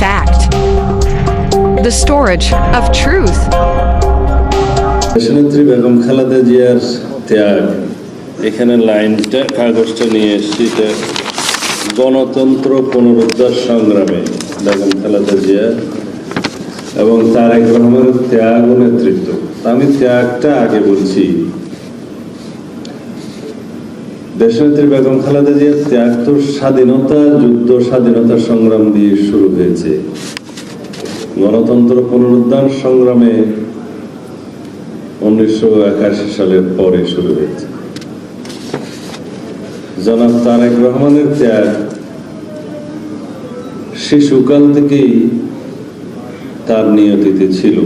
fact. The storage of truth. Begum Khaleda জিয়ার ত্যাগ এখানে লাইনটা, কাগজটা নিয়ে এসেছি গণতন্ত্র পুনরুদ্ধার সংগ্রামে বেগম খালেদা জিয়া এবং তারেক রহমানের ত্যাগ ও নেতৃত্ব আমি ত্যাগটা আগে বলছি দেশনেত্রী বেগম খালেদা জিয়ার ত্যাগ তো স্বাধীনতা যুদ্ধ স্বাধীনতা সংগ্রাম দিয়ে শুরু হয়েছে। গণতন্ত্র পুনরুদ্ধার সংগ্রামে উনিশশো একাশি সালের পরে শুরু হয়েছে। জনাব তারেক রহমানের ত্যাগ শিশুকাল থেকেই তার নিয়তিতে ছিল।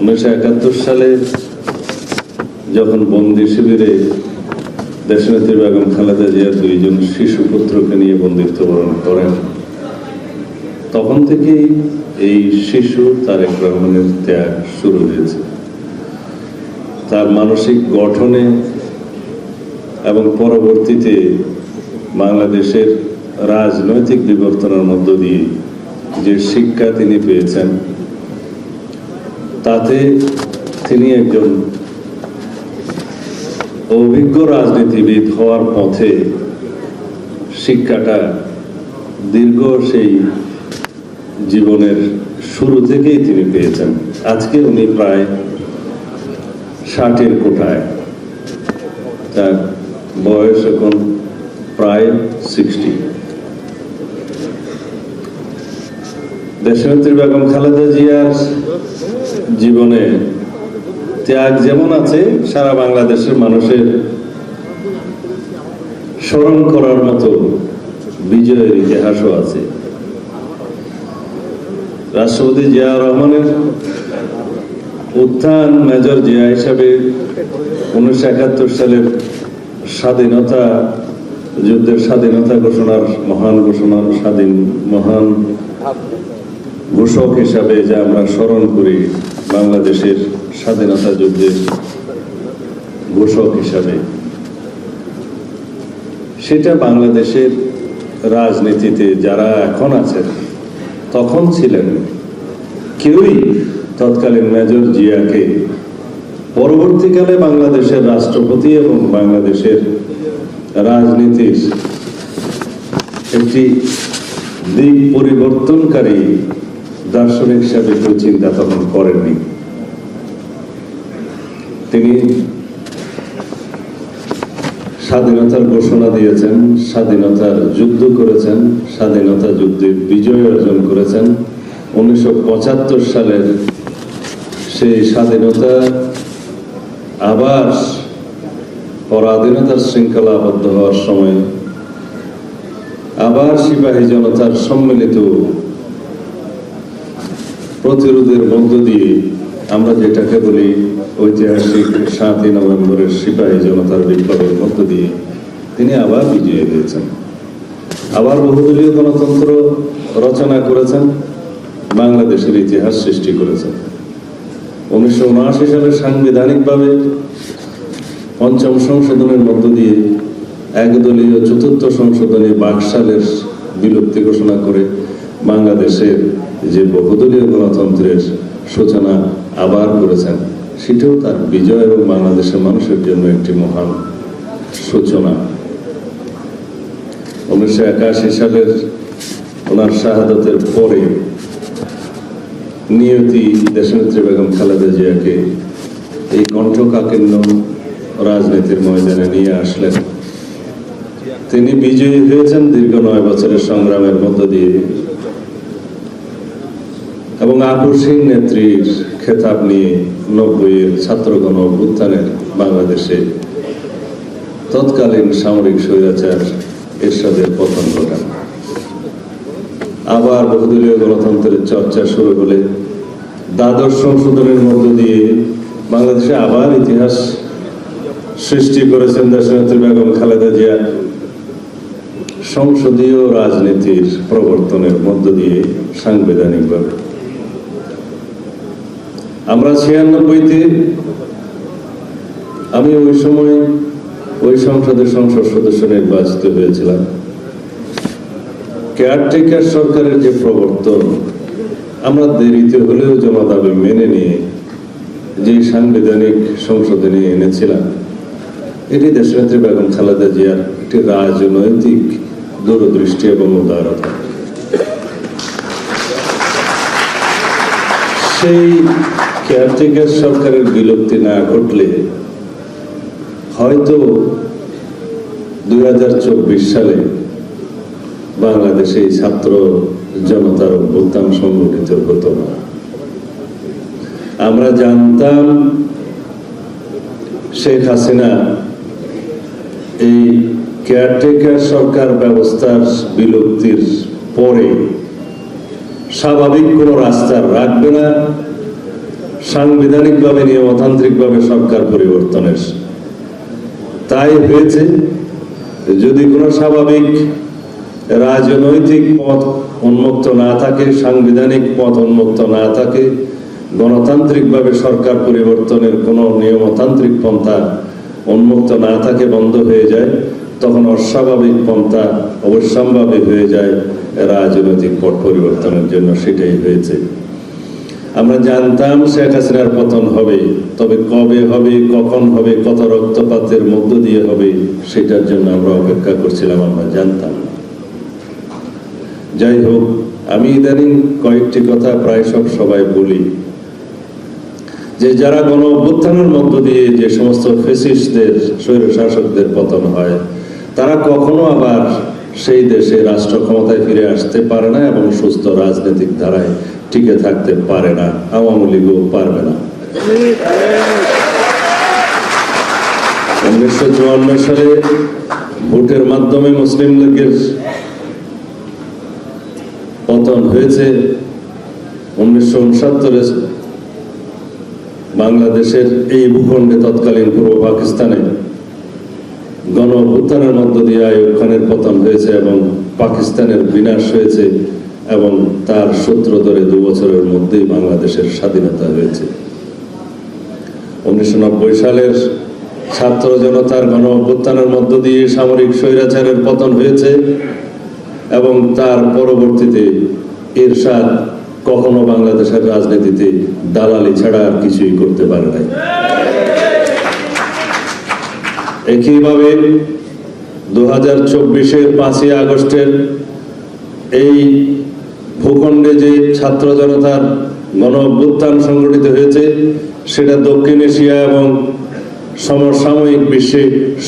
উনিশশো একাত্তর সালে যখন বন্দি শিবিরে দেশনেত্রী বেগম খালেদা জিয়া দুইজন শিশু পুত্রকে নিয়ে বন্দিত্ব বরণ করেন। তখন থেকেই এই শিশু তারেক রহমানের ত্যাগ শুরু হয়েছে। তার মানসিক গঠনে এবং পরবর্তীতে বাংলাদেশের রাজনৈতিক বিবর্তনের মধ্য দিয়ে যে শিক্ষা তিনি পেয়েছেন, তাতে তিনি একজন অভিজ্ঞ রাজনীতিবিদ হওয়ার পথে শিক্ষাটা দীর্ঘ সেই জীবনের শুরু থেকেই তিনি পেয়েছেন। আজকে উনি প্রায় ষাটের কোঠায়। তার বয়স এখন প্রায় সিক্সটি। দেশনেত্রী বেগম খালেদা জিয়ার জীবনে ত্যাগ যেমন আছে, সারা বাংলাদেশের মানুষের স্মরণ করার মতো বিজয়ের ইতিহাসও আছে। রাষ্ট্রপতি জিয়া রহমানের উত্থান মেজর জিয়া হিসাবে উনিশশো একাত্তর সালের স্বাধীনতা, যুদ্ধের স্বাধীনতা ঘোষণার মহান ঘোষণার স্বাধীন মহান ঘোষক হিসাবে যা আমরা স্মরণ করি বাংলাদেশের স্বাধীনতা যুদ্ধের ঘোষক হিসাবে। সেটা বাংলাদেশের রাজনীতিতে যারা এখন আছেন, তখন ছিলেন কেউই তৎকালীন মেজর জিয়াকে পরবর্তীকালে বাংলাদেশের রাষ্ট্রপতি এবং বাংলাদেশের রাজনীতির একটি দিক পরিবর্তনকারী দার্শনিক হিসাবে কেউ চিন্তা তখন করেননি। তিনি স্বাধীনতার ঘোষণা দিয়েছেন, স্বাধীনতার যুদ্ধ করেছেন, স্বাধীনতা যুদ্ধে বিজয় অর্জন করেছেন। উনিশশো পঁচাত্তর সালের সেই স্বাধীনতা আবার পরাধীনতার শৃঙ্খলা আবদ্ধ হওয়ার সময় আবার সিপাহী জনতার সম্মিলিত প্রতিরোধের মধ্য দিয়ে আমরা যেটাকে বলি ঐতিহাসিক সাতই নভেম্বরের সিপাহী জনতার বিপ্লবের মধ্য দিয়ে তিনি আবার বিজয়ী হয়েছেন। আবার বহুদলীয় গণতন্ত্র রচনা করেছেন, বাংলাদেশের ইতিহাস সৃষ্টি করেছেন। উনিশশো উনআশি সালে সাংবিধানিকভাবে পঞ্চম সংশোধনের মধ্য দিয়ে একদলীয় চতুর্থ সংশোধনী বাকশালের বিলুপ্তি ঘোষণা করে বাংলাদেশের যে বহুদলীয় গণতন্ত্রের সূচনা আবার করেছেন। সেটাও তার বিজয় এবং বাংলাদেশের মানুষের জন্য একটি মহান সূচনা। উনিশশো একাশি সালের ওনার শাহাদতের পরে নিয়তি দেশনেত্রী বেগম খালেদা জিয়াকে এই কণ্ঠকাকীর্ণ রাজনীতির ময়দানে নিয়ে আসলেন। তিনি বিজয়ী হয়েছেন দীর্ঘ নয় বছরের সংগ্রামের মধ্য দিয়ে। এবং আকর্ষণ নেত্রীর খেতাব নিয়ে নব্বইয়ের ছাত্রগণ অভ্যুত্থানের বাংলাদেশে তৎকালীন সামরিক স্বৈরাচার এরশাদের পতন ঘটান। আবার বহুদলীয় গণতন্ত্রের চর্চা শুরু হলে দ্বাদশ সংশোধনের মধ্য দিয়ে বাংলাদেশে আবার ইতিহাস সৃষ্টি করেছেন দেশনেত্রী বেগম খালেদা জিয়া। সংসদীয় রাজনীতির প্রবর্তনের মধ্য দিয়ে সাংবিধানিকভাবে। আমরা ছিয়ানব্বইতে, আমি ওই সময় ওই সংসদের সংসদ সদস্য নির্বাচিত হয়েছিলাম। কেয়ারটেকার সরকারের যে প্রবর্তন, আমরা দেরিতে হলেও জমা দাবি মেনে নিয়ে যে সাংবিধানিক সংসদে নিয়ে এনেছিলাম, এটি দেশনেত্রী বেগম খালেদা জিয়ার একটি রাজনৈতিক দূরদৃষ্টি এবং উদারতা সেই কেয়ারটেকার সরকারের বিলুপ্তি না ঘটলে হয়তো দুই হাজার চব্বিশ সালে বাংলাদেশে ছাত্র জনতার অভ্যুত্থান সংগঠিত হতো না। আমরা জানতাম শেখ হাসিনা এই কেয়ারটেকার সরকার ব্যবস্থার বিলুপ্তির পরে স্বাভাবিক কোনো রাস্তা রাখবে না সাংবিধানিকভাবে, নিয়মতান্ত্রিকভাবে সরকার পরিবর্তনের। তাই হয়েছে যদি কোনো স্বাভাবিক রাজনৈতিক পথ উন্মুক্ত না থাকে, সাংবিধানিক পথ উন্মুক্ত না থাকে, গণতান্ত্রিকভাবে সরকার পরিবর্তনের কোনো নিয়মতান্ত্রিক পন্থা উন্মুক্ত না থাকে, বন্ধ হয়ে যায়, তখন অস্বাভাবিক পন্থা অবশ্যম্ভাবী হয়ে যায় রাজনৈতিক পট পরিবর্তনের জন্য। সেটাই হয়েছে। আমরা জানতাম শেখ হাসিনার পতন হবে, তবে কবে হবে, কখন হবে, কত রক্তপাতের মধ্য দিয়ে হবে, সেটার জন্য আমরা অপেক্ষা করছিলাম, আমরা জানতাম যাই হোক, আমি ইদানিং কয়েকটি কথা প্রায় সব সবাই বলি। যে যারা গণ অভ্যুত্থানের মধ্য দিয়ে যে সমস্ত ফেসিস্টদের স্বৈর শাসকদের পতন হয়, তারা কখনো আবার সেই দেশে রাষ্ট্র ক্ষমতায় ফিরে আসতে পারে না এবং সুস্থ রাজনৈতিক ধারায় টিকে থাকতে পারে না আওয়ামী লীগও পারবে না উনিশশো চুয়ান্ন সালে ভোটের মাধ্যমে মুসলিম লীগের পতন হয়েছে উনিশশো উনসত্তরে বাংলাদেশের এই ভূখণ্ডে তৎকালীন পূর্ব পাকিস্তানে গণ অভ্যুত্থানের মধ্য দিয়ে আইয়ুব খানের পতন হয়েছে এবং পাকিস্তানের বিনাশ হয়েছে এবং তার সূত্র ধরে দু বছরের মধ্যেই বাংলাদেশের স্বাধীনতা হয়েছে। উনিশশো নব্বই সালের ছাত্র জনতার গণ অভ্যুত্থানের মধ্য দিয়ে সামরিক স্বৈরাচারের পতন হয়েছে এবং তার পরবর্তীতে এরশাদ কখনো বাংলাদেশের রাজনীতিতে দালালি ছাড়া আর কিছুই করতে পারে নাই। একইভাবে দু হাজার চব্বিশের পাঁচই আগস্টের এই ভূখণ্ডে যে ছাত্র জনতার গণ অভ্যুত্থান সংগঠিত হয়েছে, সেটা দক্ষিণ এশিয়া এবং সমসাময়িক বিশ্বে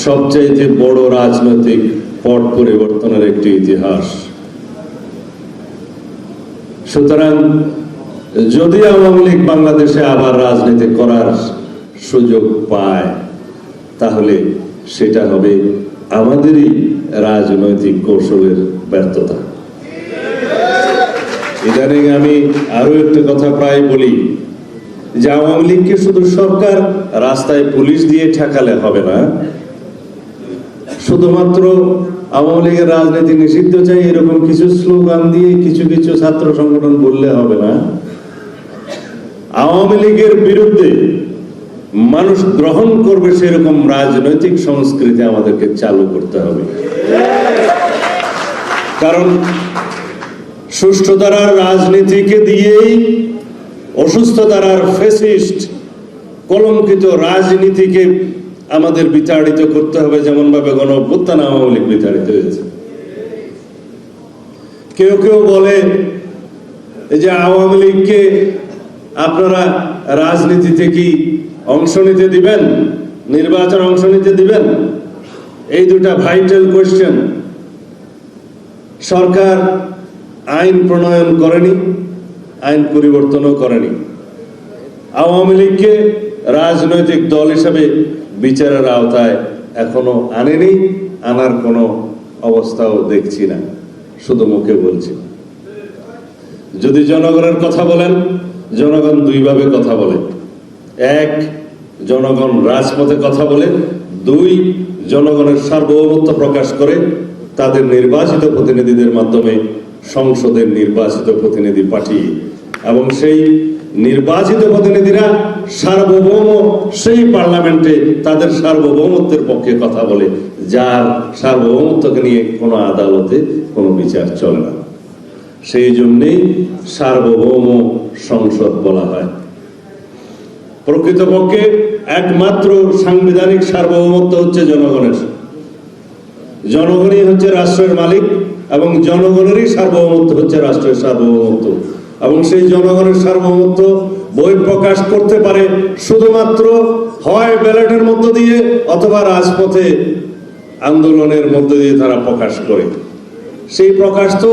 সবচাইতে বড় রাজনৈতিক পট পরিবর্তনের একটি ইতিহাস। সুতরাং যদি আওয়ামী লীগ বাংলাদেশে আবার রাজনীতি করার সুযোগ পায়, তাহলে সেটা হবে আমাদেরই রাজনৈতিক কৌশলের ব্যর্থতা। ইদানিং আমি আরও একটা কথা প্রায় বলি যে আওয়ামী লীগকে শুধু সরকার রাস্তায় পুলিশ দিয়ে ঠেকালে হবে না। শুধুমাত্র আওয়ামী লীগের রাজনীতি নিষিদ্ধ চাই এরকম কিছু স্লোগান দিয়ে কিছু কিছু ছাত্র সংগঠন বললে হবে না। আওয়ামী লীগের বিরুদ্ধে মানুষ গ্রহণ করবে সেরকম রাজনৈতিক সংস্কৃতি আমাদেরকে চালু করতে হবে। কারণ সুষ্ঠু ধারার রাজনীতিকে দিয়েই অসুস্থ ধারার ফেসিস্ট কলঙ্কিত রাজনীতিকে আমাদের বিতাড়িত করতে হবে যেমন ভাবে গণ অভ্যুত্থান আওয়ামী লীগ বিতাড়িত হয়েছে। কেউ কেউ বলে যে আওয়ামী লীগকে আপনারা রাজনীতিতে কি অংশ নিতে দিবেন? নির্বাচন অংশ নিতে দিবেন? এই দুটা ভাইটাল কোয়েশ্চেন সরকার আইন প্রণয়ন করেনি, আইন পরিবর্তনও করেনি। আওয়ামী লীগকে রাজনৈতিক দল হিসেবে বিচারের আওতায় এখনও আনেনি, আনার কোনো অবস্থাও দেখছি না, শুধু মুখে বলছি। যদি জনগণের কথা বলেন, জনগণ দুইভাবে কথা বলে। এক, জনগণ রাজপথে কথা বলে। দুই, জনগণের সার্বভৌমত্ব প্রকাশ করে তাদের নির্বাচিত প্রতিনিধিদের মাধ্যমে সংসদের নির্বাচিত প্রতিনিধি পাঠিয়ে এবং সেই নির্বাচিত প্রতিনিধিরা সার্বভৌম, সেই পার্লামেন্টে তাদের সার্বভৌমত্বের পক্ষে কথা বলে, যার সার্বভৌমত্বকে নিয়ে কোনো আদালতে কোনো বিচার চলে না। সেই জন্যেই সার্বভৌম সংসদ বলা হয়। প্রকৃতপক্ষে একমাত্র সাংবিধানিক সার্বভৌমত্ব হচ্ছে জনগণের। জনগণই হচ্ছে রাষ্ট্রের মালিক। এবং জনগণেরই সার্বভৌমত্ব হচ্ছে রাষ্ট্রের সার্বভৌমত্ব। এবং সেই জনগণের সার্বভৌমত্ব বই প্রকাশ করতে পারে শুধুমাত্র হয় ব্যালটের মধ্য দিয়ে অথবা রাজপথে আন্দোলনের মধ্য দিয়ে তারা প্রকাশ করে। সেই প্রকাশ তো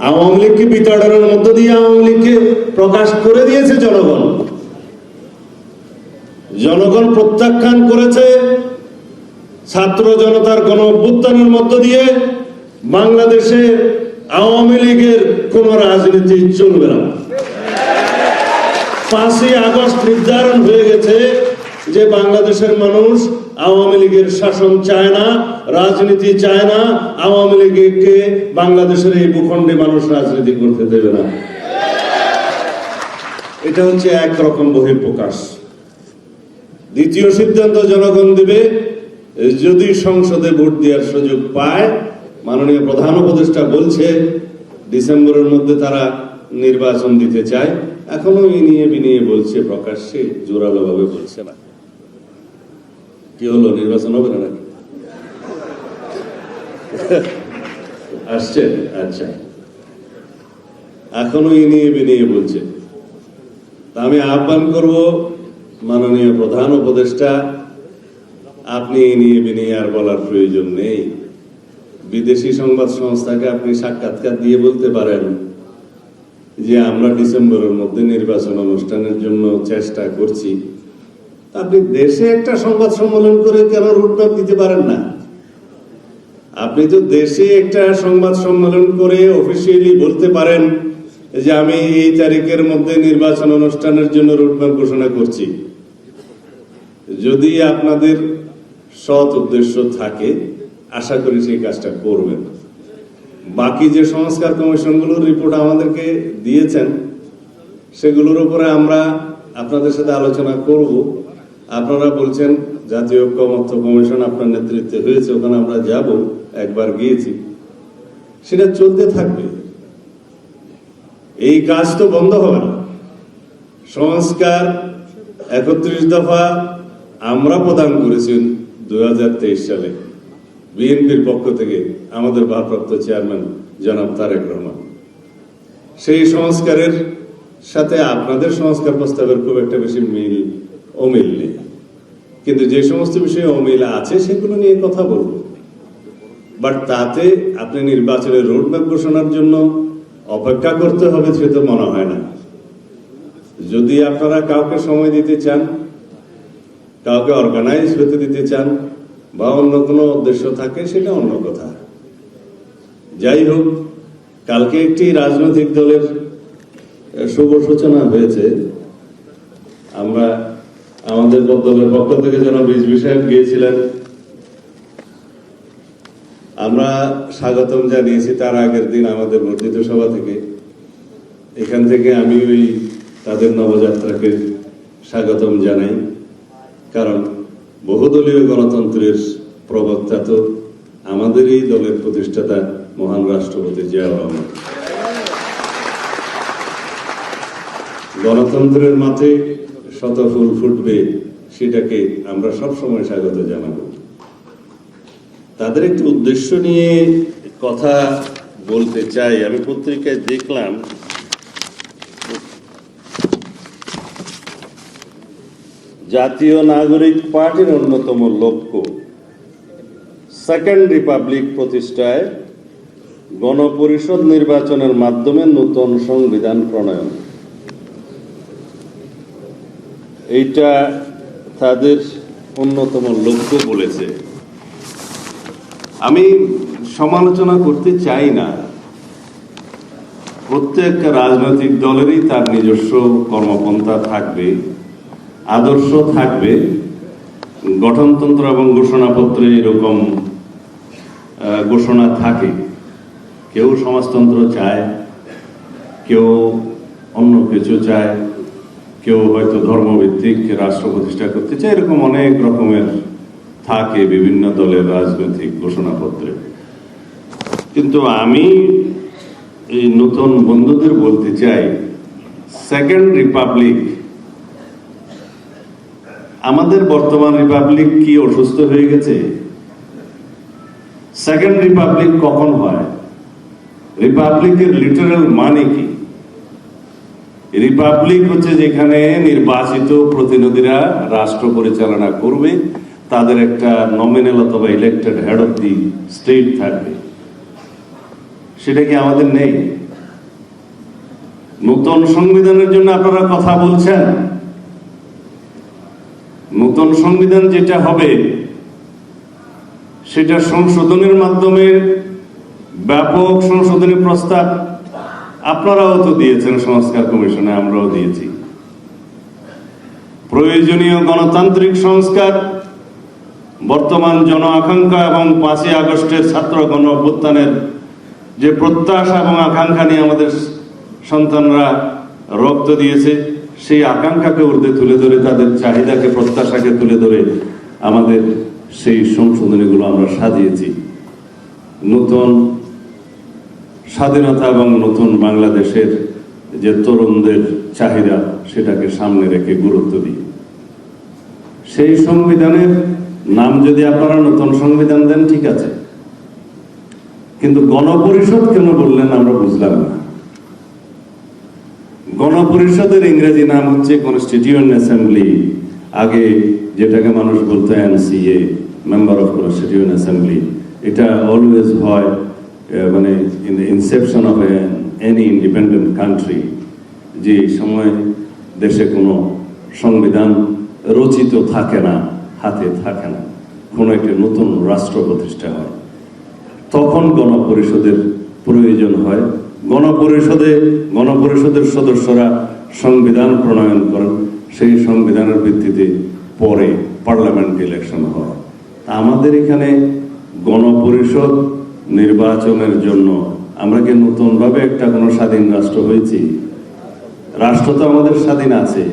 আওয়ামী লীগকে বিতাড়নের মধ্য দিয়ে আওয়ামী লীগকে প্রকাশ করে দিয়েছে জনগণ। জনগণ প্রত্যাখ্যান করেছে ছাত্র জনতার গণ অভ্যুত্থানের মধ্য দিয়ে বাংলাদেশে আওয়ামী লীগের কোন রাজনীতি চলবে না। পাঁচই আগস্ট নির্ধারণ হয়ে গেছে যে বাংলাদেশের মানুষ আওয়ামী লীগের শাসন চায় না, রাজনীতি চায় না, আওয়ামী লীগকে বাংলাদেশের এই ভূখণ্ডে মানুষ রাজনীতি করতে দেবে না। এটা হচ্ছে একরকম বহিঃপ্রকাশ। দ্বিতীয় সিদ্ধান্ত জনগণ দেবে, যদি সংসদে ভোট দেওয়ার সুযোগ পায় মাননীয় প্রধান উপদেষ্টা বলছে, ডিসেম্বরের মধ্যে তারা নির্বাচন দিতে চায়। এখনও এই নিয়ে বিনিয়ে বলছে, প্রকাশ্যে জোরালো ভাবে বলছে না। কি হলো, নির্বাচন হবে না নাকি? আসছে? আচ্ছা। এখনও এই নিয়ে বিনিয়ে বলছে। তা আমি আহ্বান করব, মাননীয় প্রধান উপদেষ্টা, আপনি এই নিয়ে বিনিয়ে আর বলার প্রয়োজন নেই। বিদেশি সংবাদ সংস্থাকে আপনি সাক্ষাৎকার দিয়ে বলতে পারেন যে আমরা ডিসেম্বরের মধ্যে নির্বাচন অনুষ্ঠানের জন্য চেষ্টা করছি। আপনি দেশে একটা সংবাদ সম্মেলন করে কেন রুটম্যাপ দিতে পারেন না? আপনি তো দেশে একটা সংবাদ সম্মেলন করে অফিসিয়ালি বলতে পারেন যে আমি এই তারিখের মধ্যে নির্বাচন অনুষ্ঠানের জন্য রুটম্যাপ ঘোষণা করছি। যদি আপনাদের সৎ উদ্দেশ্য থাকে আশা করি সেই কাজটা করবেন। বাকি যে সংস্কার কমিশনগুলোর রিপোর্ট আমাদেরকে দিয়েছেন, সেগুলোর উপরে আমরা আপনাদের সাথে আলোচনা করব। আপনারা বলছেন, জাতীয় ঐক্যমত্য কমিশন আপনার নেতৃত্বে হয়েছে, ওখানে আমরা যাব, একবার গিয়েছি। সেটা চলতে থাকবে। এই কাজ তো বন্ধ হবে না। সংস্কার একত্রিশ দফা আমরা প্রদান করেছি দু হাজার তেইশ সালে। বিএনপির পক্ষ থেকে আমাদের ভারপ্রাপ্ত চেয়ারম্যান জনাব তারেক রহমান। সেই সংস্কারের সাথে আপনাদের সংস্কার প্রস্তাবের খুব একটা বেশি মিল অমিল নেই। কিন্তু যে সমস্ত বিষয়ে অমিল আছে, সেগুলো নিয়ে কথা বলব বাট তাতে আপনি নির্বাচনের রোডম্যাপ ঘোষণার জন্য অপেক্ষা করতে হবে, সে তো মনে হয় না। যদি আপনারা কাউকে সময় দিতে চান, কাউকে অর্গানাইজ হতে দিতে চান বা অন্য কোনো উদ্দেশ্য থাকে, সেটা অন্য কথা। যাই হোক, কালকে একটি রাজনৈতিক দলের শুভ সূচনা হয়েছে। আমরা আমাদের দলের পক্ষ থেকে যেন বীজ বিষয়ক গিয়েছিলেন। আমরা স্বাগতম জানিয়েছি তার আগের দিন আমাদের বর্ধিত সভা থেকে। এখান থেকে আমি ওই তাদের নবযাত্রাকে স্বাগতম জানাই। কারণ বহুদলীয় গণতন্ত্রের প্রবক্তা তো আমাদেরই দলের প্রতিষ্ঠাতা মহান রাষ্ট্রপতি জিয়াউর রহমান। গণতন্ত্রের মাঠে শত ফুল ফুটবে সেটাকে আমরা সব সময় স্বাগত জানাব। তাদের একটি উদ্দেশ্য নিয়ে কথা বলতে চাই। আমি পত্রিকায় দেখলাম জাতীয় নাগরিক পার্টির অন্যতম লক্ষ্য সেকেন্ড রিপাবলিক প্রতিষ্ঠায় গণপরিষদ নির্বাচনের মাধ্যমে নতুন সংবিধান প্রণয়ন। এইটা তাদের অন্যতম লক্ষ্য বলেছে। আমি সমালোচনা করতে চাই না। প্রত্যেক রাজনৈতিক দলেরই তার নিজস্ব কর্মপন্থা থাকবে। আদর্শ থাকবে। গঠনতন্ত্র এবং ঘোষণাপত্রে এরকম ঘোষণা থাকে। কেউ সমাজতন্ত্র চায়, কেউ অন্য কিছু চায়, কেউ হয়তো ধর্মভিত্তিক রাষ্ট্র প্রতিষ্ঠা করতে চায়, এরকম অনেক রকমের থাকে বিভিন্ন দলের রাজনৈতিক ঘোষণাপত্রে। কিন্তু আমি এই নতুন বন্ধুদের বলতে চাই, সেকেন্ড রিপাবলিক আমাদের বর্তমান রিপাবলিক কি অসুস্থ হয়ে গেছে? সেকেন্ড রিপাবলিক কখন হয়? রিপাবলিকের লিটারাল মানে কি? রিপাবলিক হচ্ছে যেখানে নির্বাচিত প্রতিনিধিরা রাষ্ট্র পরিচালনা করবে, তাদের একটা নমিনাল অথবা elected head of the state থাকবে। সেটা কি আমাদের নেই? নতুন সংবিধানের জন্য আপনারা কথা বলছেন? নতুন সংবিধান যেটা হবে, সেটা সংশোধনের মাধ্যমে ব্যাপক সংশোধনী প্রস্তাব আপনারাও তো দিয়েছেন, সংস্কার কমিশনে আমরাও দিয়েছি। প্রয়োজনীয় গণতান্ত্রিক সংস্কার, বর্তমান জন আকাঙ্ক্ষা এবং পাঁচই আগস্টের ছাত্র গণ অভ্যুত্থানের যে প্রত্যাশা এবং আকাঙ্ক্ষা নিয়ে আমাদের সন্তানরা রক্ত দিয়েছে সেই আকাঙ্ক্ষাকে ঊর্ধ্বে তুলে ধরে, তাদের চাহিদাকে, প্রত্যাশাকে তুলে ধরে আমাদের সেই সংশোধনীগুলো আমরা সাজিয়েছি। নতুন স্বাধীনতা এবং নতুন বাংলাদেশের যে তরুণদের চাহিদা, সেটাকে সামনে রেখে গুরুত্ব দিই। সেই সংবিধানের নাম যদি আপনারা নতুন সংবিধান দেন, ঠিক আছে। কিন্তু গণপরিষদ কেন বললেন আমরা বুঝলাম না। গণপরিষদের ইংরেজি নাম হচ্ছে কনস্টিটিউয়েন্ট অ্যাসেম্বলি। আগে যেটাকে মানুষ বলতো NCA, member of constituent assembly. এটা অলওয়েজ হয় মানে in the inception of any independent country যে সময় দেশে কোনো সংবিধান রচিত থাকে না, হাতে থাকে না। কোনো একটি নতুন রাষ্ট্র প্রতিষ্ঠা হয়। তখন গণপরিষদের প্রয়োজন হয় গণপরিষদে গণপরিষদের সদস্যরা সংবিধান প্রণয়ন করেন। সেই সংবিধানের ভিত্তিতে পরে পার্লামেন্ট ইলেকশন হয়। আমাদের এখানে গণপরিষদ নির্বাচনের জন্য আমরা কি নতুনভাবে একটা কোনো স্বাধীন রাষ্ট্র হয়েছি? রাষ্ট্র তো আমাদের স্বাধীন আছে।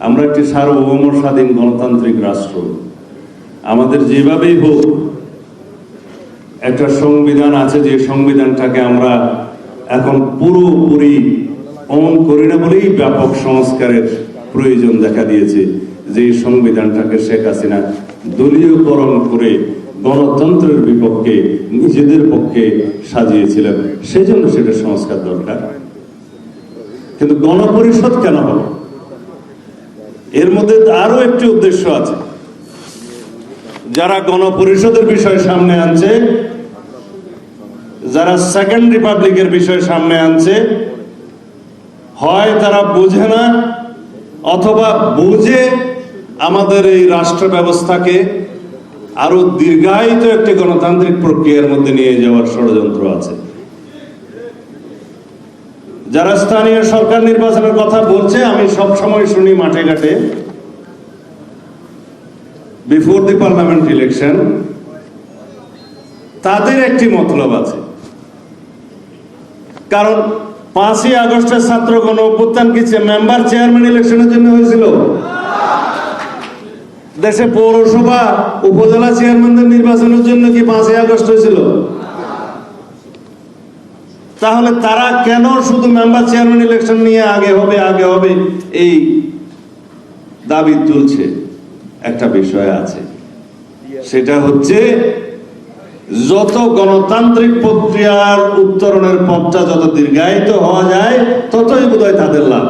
আমরা একটি সার্বভৌম স্বাধীন গণতান্ত্রিক রাষ্ট্র। আমাদের যেভাবেই হোক, একটা সংবিধান আছে যে সংবিধানটাকে আমরা এখন পুরোপুরি অমন করি না বলেই ব্যাপক সংস্কারের প্রয়োজন দেখা দিয়েছে। যে সংবিধানটাকে শেখ হাসিনা দলীয়করণ করে গণতন্ত্রের বিপক্ষে নিজেদের পক্ষে সাজিয়েছিলেন, সেজন্য সেটা সংস্কার দরকার। কিন্তু গণপরিষদ কেন হবে? এর মধ্যে আরও একটি উদ্দেশ্য আছে। যারা গণপরিষদের বিষয় সামনে আনছে যারা সেকেন্ড রিপাবলিকের বিষয় সামনে আনছে, হয় তারা বুঝে না, অথবা বুঝে আমাদের এই রাষ্ট্র ব্যবস্থাকে আরও দীর্ঘায়িত একটি গণতান্ত্রিক প্রক্রিয়ার মধ্যে নিয়ে যাওয়ার ষড়যন্ত্র আছে। যারা স্থানীয় সরকার নির্বাচনের কথা বলছে, আমি সব সময় শুনি মাঠে ঘাটে বিফোর দি পার্লামেন্ট ইলেকশন তাদের একটি মতলব আছে। কারণ পাঁচই আগস্টের ছাত্র গণ অভ্যুত্থান কি মেম্বার চেয়ারম্যান ইলেকশনের জন্য হয়েছিল? দেশে পৌরসভা উপজেলা চেয়ারম্যানদের নির্বাচনের জন্য কি পাঁচই আগস্ট হয়েছিল? তাহলে তারা কেন শুধু মেম্বার চেয়ারম্যান ইলেকশন নিয়ে আগে হবে আগে হবে? এই দাবি তুলছে একটা বিষয় আছে। সেটা হচ্ছে যত গণতান্ত্রিক প্রক্রিয়ার উত্তরণের পথটা যত দীর্ঘায়িত হওয়া যায়, ততই বোধহয় তাদের লাভ।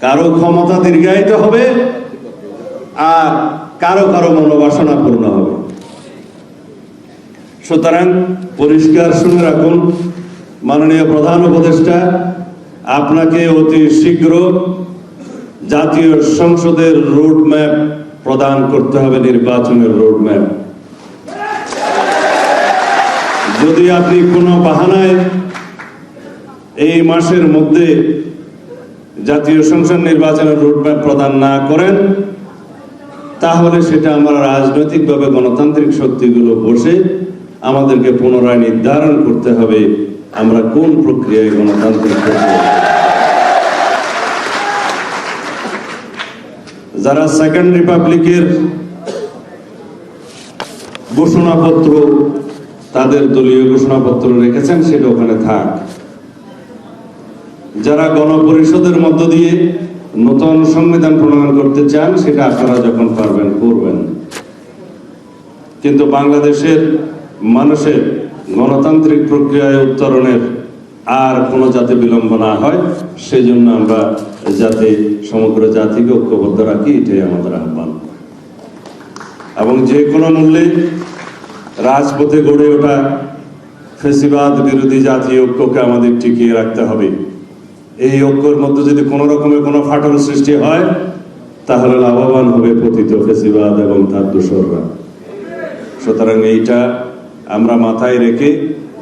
কারও ক্ষমতা দীর্ঘায়িত হবে আর কারও কারও মনোবাসনা পূর্ণ হবে। সুতরাং পরিষ্কার শুনে রাখুন, মাননীয় প্রধান উপদেষ্টা, আপনাকে অতি শীঘ্র জাতীয় সংসদের রোড ম্যাপ প্রদান করতে হবে, নির্বাচনের রোড যদি আপনি কোনো বাহানায় এই মাসের মধ্যে জাতীয় সংসদ নির্বাচনের রোডম্যাপ প্রদান না করেন, তাহলে সেটা আমরা রাজনৈতিকভাবে গণতান্ত্রিক শক্তিগুলো বসে আমাদেরকে পুনরায় নির্ধারণ করতে হবে, আমরা কোন প্রক্রিয়ায় গণতান্ত্রিক যারা সেকেন্ড রিপাবলিকের ঘোষণাপত্র তাদের দলীয় ঘোষণাপত্র রেখেছেন, সেটা ওখানে থাক। যারা গণপরিষদের মধ্য দিয়ে নতুন সংবিধান প্রণয়ন করতে চান, সেটা আপনারা যখন পারবেন, করবেন। কিন্তু বাংলাদেশের মানুষের গণতান্ত্রিক প্রক্রিয়ায় উত্তরণের আর কোনো যাতে বিলম্ব না হয় সেই জন্য আমরা যাতে সমগ্র জাতিকে ঐক্যবদ্ধ রাখি, এটাই আমাদের আহ্বান। এবং যে কোনো মূল্যে রাজপথে গড়ে ওঠা ফেসিবাদ বিরোধী জাতীয় ঐক্যকে আমাদের টিকিয়ে রাখতে হবে। এই ঐক্যর মধ্যে যদি কোনো রকমের কোনো ফাটল সৃষ্টি হয়, তাহলে লাভবান হবে পতিত ফেসিবাদ এবং তার দোসররা। সুতরাং এইটা আমরা মাথায় রেখে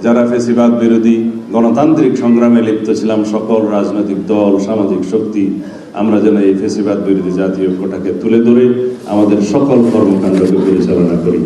যারা ফেসিবাদ বিরোধী গণতান্ত্রিক সংগ্রামে লিপ্ত ছিলাম, সকল রাজনৈতিক দল, সামাজিক শক্তি, আমরা যেন এই ফেসিবাদ বিরোধী জাতীয় ঐক্যটাকে তুলে ধরে আমাদের সকল কর্মকাণ্ডকে পরিচালনা করি।